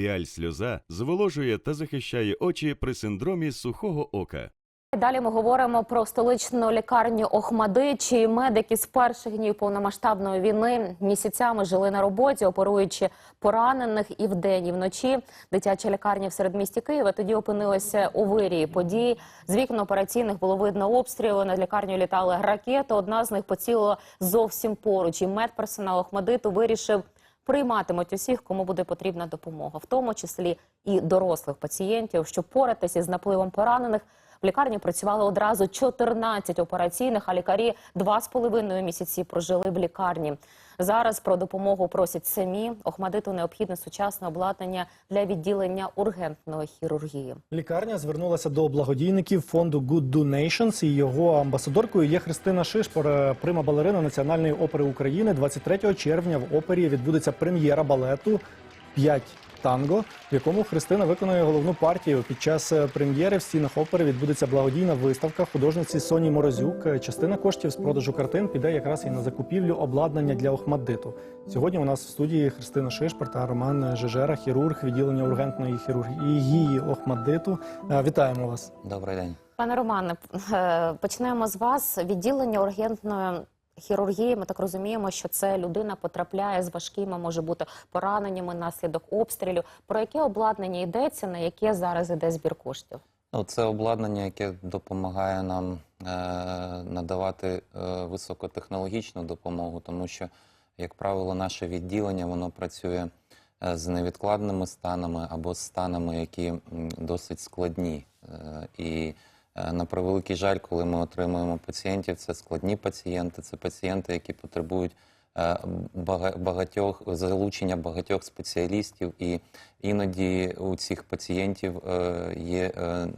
Піаль сльоза зволожує та захищає очі при синдромі сухого ока. Далі ми говоримо про столичну лікарню Охмади, чиї медики з перших днів повномасштабної війни місяцями жили на роботі, оперуючи поранених і вдень, і вночі. Дитяча лікарня в середмісті Києва тоді опинилася у вирії подій. З вікон операційних було видно обстріли. Над лікарню літали ракети. Одна з них поцілила зовсім поруч. І медперсонал Охмадиту вирішив прийматимуть усіх, кому буде потрібна допомога, в тому числі і дорослих пацієнтів, щоб поратися з напливом поранених. В лікарні працювало одразу 14 операційних, а лікарі два з половиною місяці прожили в лікарні. Зараз про допомогу просять самі. Охмадиту необхідне сучасне обладнання для відділення ургентної хірургії. Лікарня звернулася до благодійників фонду Good Donations і його амбасадоркою є Христина Шишпор, е, прима балерина Національної опери України. 23 червня в опері відбудеться прем'єра балету «П'ять танго, в якому Христина виконує головну партію. Під час е, прем'єри в стінах опери відбудеться благодійна виставка художниці Соні Морозюк. Е, Частина коштів з продажу картин піде якраз і на закупівлю обладнання для Охмаддиту. Сьогодні у нас в студії Христина Шишпор та Роман Жежера, хірург відділення ургентної хірургії Охмаддиту. Е, Вітаємо вас. Добрий день. Пане Романе, почнемо з вас. Відділення ургентної хірургії. Ми так розуміємо, що це людина потрапляє з важкими, може бути пораненнями наслідок обстрілів. Про яке обладнання йдеться, на яке зараз іде збір коштів? Ну, це обладнання, яке допомагає нам е, надавати е, високотехнологічну допомогу, тому що, як правило, наше відділення воно працює е, з невідкладними станами або з станами, які досить складні. Е, і на превеликий жаль, коли ми отримуємо пацієнтів, це складні пацієнти, це пацієнти, які потребують е, багатьох залучення багатьох спеціалістів, і іноді у цих пацієнтів е, є е,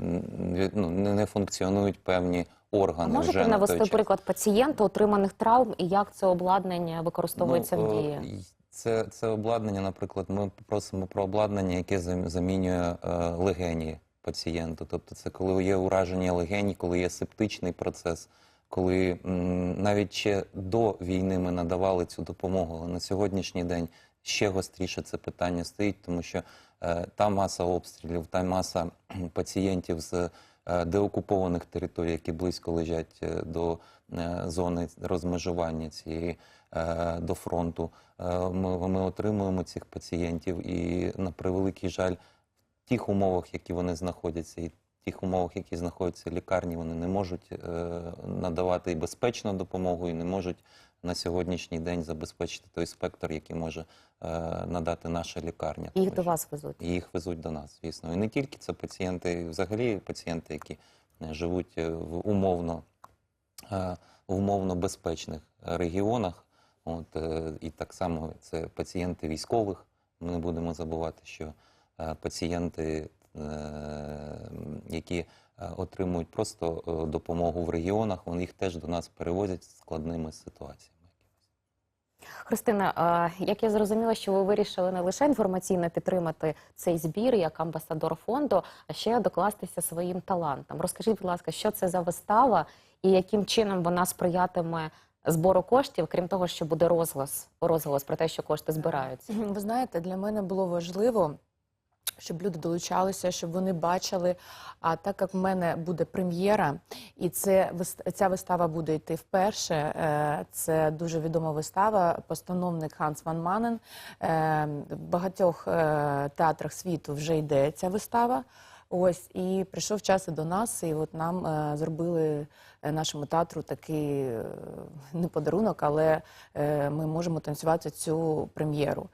ну, не функціонують певні органи. вже можете на навести приклад пацієнта, отриманих травм, і як це обладнання використовується Ну, в е, дії? Це, це обладнання, наприклад, ми просимо про обладнання, яке зам- замінює е, легені пацієнту. Тобто це коли є ураження легені, коли є септичний процес, коли навіть ще до війни ми надавали цю допомогу, але на сьогоднішній день ще гостріше це питання стоїть, тому що е, та маса обстрілів, та маса пацієнтів з е, деокупованих територій, які близько лежать е, до е, зони розмежування цієї до фронту. Ми, ми отримуємо цих пацієнтів, і на превеликий жаль, тих умовах, які вони знаходяться, і тих умовах, які знаходяться в лікарні, вони не можуть е, надавати і безпечну допомогу, і не можуть на сьогоднішній день забезпечити той спектр, який може е, надати наша лікарня. І Їх до вас везуть. і їх везуть до нас, звісно. І не тільки це пацієнти, взагалі пацієнти, які е, живуть в умовно, в умовно безпечних регіонах. От, і так само це пацієнти військових. Ми не будемо забувати, що пацієнти, е, які е, отримують просто е, допомогу в регіонах, вони їх теж до нас перевозять складними ситуаціями. Христина, е, як я зрозуміла, що ви вирішили не лише інформаційно підтримати цей збір як амбасадор фонду, а ще докластися своїм талантом. Розкажіть, будь ласка, що це за вистава і яким чином вона сприятиме збору коштів, крім того, що буде розголос, розголос про те, що кошти збираються. Ви знаєте, для мене було важливо, щоб люди долучалися, щоб вони бачили. А так як в мене буде прем'єра, і це ця вистава буде йти вперше. е, Це дуже відома вистава. Постановник Ханс Ван Манен. Е, В багатьох е, театрах світу вже йде ця вистава. Ось і прийшов час і до нас, і от нам зробили нашому театру такий не подарунок, але ми можемо танцювати цю прем'єру.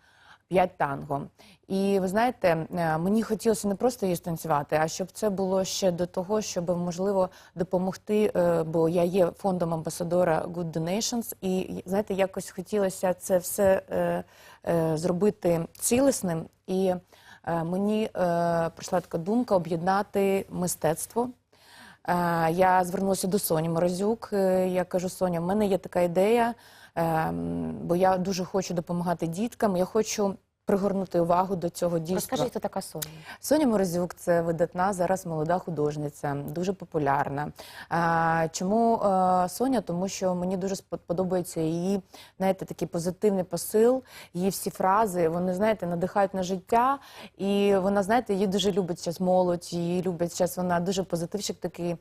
П'ять танго. І ви знаєте, е, мені хотілося не просто її станцювати, а щоб це було ще до того, щоб можливо допомогти. е, Бо я є фондом амбасадора Good Donations, і знаєте, якось хотілося це все е, зробити цілісним. І мені прийшла така думка об'єднати мистецтво. Я звернулася до Соні Морозюк. Я кажу, Соня, в мене є така ідея, бо я дуже хочу допомагати діткам. Я хочу пригорнути увагу до цього дійства. Розкажіть, хто така Соня. Соня Морозюк це видатна зараз молода художниця, дуже популярна. Чому е, Соня? Тому що мені дуже подобається її, знаєте, такий позитивний посил, її всі фрази, вони, знаєте, надихають на життя. І вона, знаєте, її дуже любить зараз молодь, її любить зараз, вона дуже позитивчик такий.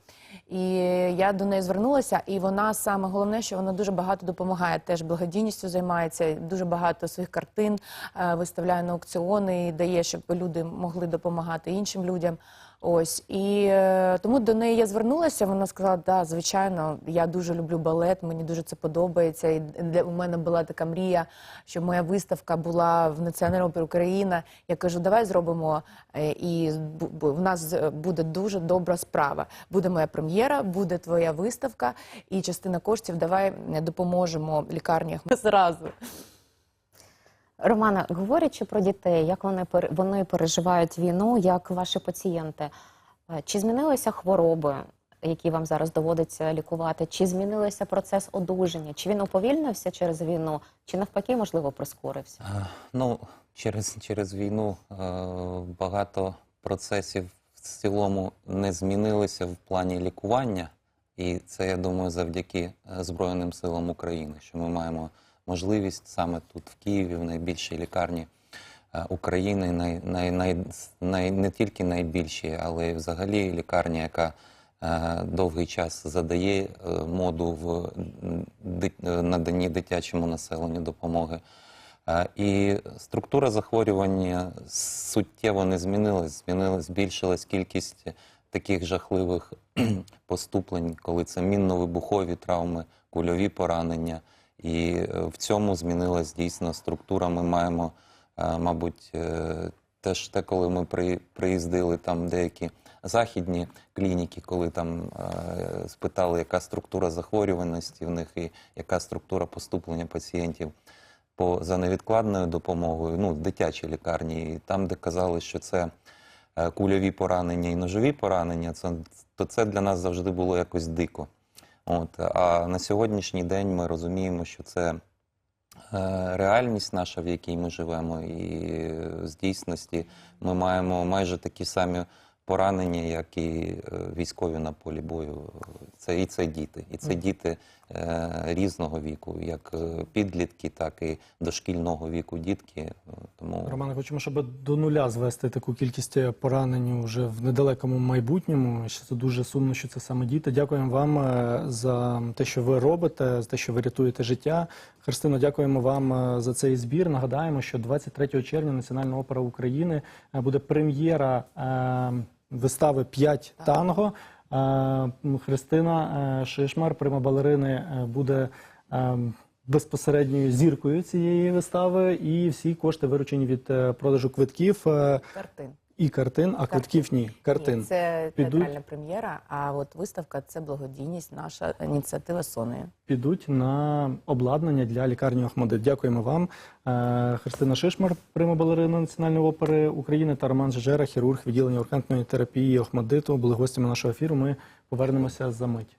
І я до неї звернулася, і вона саме головне, що вона дуже багато допомагає. Теж благодійністю займається, дуже багато своїх картин е, виставляє на аукціони і дає, щоб люди могли допомагати іншим людям. Ось і е, тому до неї я звернулася. Вона сказала: да, звичайно, я дуже люблю балет, мені дуже це подобається. І для у мене була така мрія, щоб моя виставка була в Національній опері Україна. Я кажу, давай зробимо. е, І в нас е, буде дуже добра справа. Буде моя прем'єра, буде твоя виставка, і частина коштів давай допоможемо лікарнях зразу. Романа, говорячи про дітей, як вони вони переживають війну, як ваші пацієнти, е, чи змінилися хвороби, які вам зараз доводиться лікувати? Чи змінився процес одужання? Чи він уповільнився через війну, чи навпаки, можливо, прискорився? Е, Ну, через, через війну е, багато процесів в цілому не змінилися в плані лікування, і це, я думаю, завдяки Збройним силам України, що ми маємо можливість саме тут, в Києві, в найбільшій лікарні е, України, най, най, най, най, не тільки найбільшій, але й взагалі лікарня, яка е, довгий час задає е, моду в наданні дитячому населенню допомоги. І структура захворювання суттєво не змінилась. Змінилась, збільшилась кількість таких жахливих поступлень, коли це мінно-вибухові травми, кульові поранення. І е, в цьому змінилась дійсно структура. Ми маємо, е, мабуть, е, теж те, коли ми приїздили там деякі західні клініки, коли там спитали, яка структура захворюваності в них і яка структура поступлення пацієнтів по за невідкладною допомогою, ну, в дитячій лікарні, і там, де казали, що це кульові поранення і ножові поранення, це, то це для нас завжди було якось дико. От, а на сьогоднішній день ми розуміємо, що це е, реальність наша, в якій ми живемо, і з дійсності ми маємо майже такі самі поранення, як і е, військові на полі бою. Це і це діти, і це діти е, різного віку, як е, підлітки, так і дошкільного віку дітки. Тому Романе, хочемо, щоб до нуля звести таку кількість поранень вже в недалекому майбутньому. Що це дуже сумно, що це саме діти. Дякуємо вам за те, що ви робите, за те, що ви рятуєте життя. Христино, дякуємо вам за цей збір. Нагадаємо, що 23 червня Національна опера України буде прем'єра вистави «П'ять танго. Е, Христина е, Шишмар, прима балерини, е, буде. безпосередньою зіркою цієї вистави, і всі кошти виручені від продажу квитків Картин. І картин, а квитків ні. Картин. Ні, це Підуть? театральна прем'єра, а от виставка це благодійність, наша ініціатива Сонею. підуть на обладнання для лікарні Охмадит. Дякуємо вам. Е, Христина Шишмар, прима балерина Національної опери України та Роман Жежера, хірург відділення ургентної терапії Охмадиту, були гостями нашого ефіру. Ми повернемося за мить.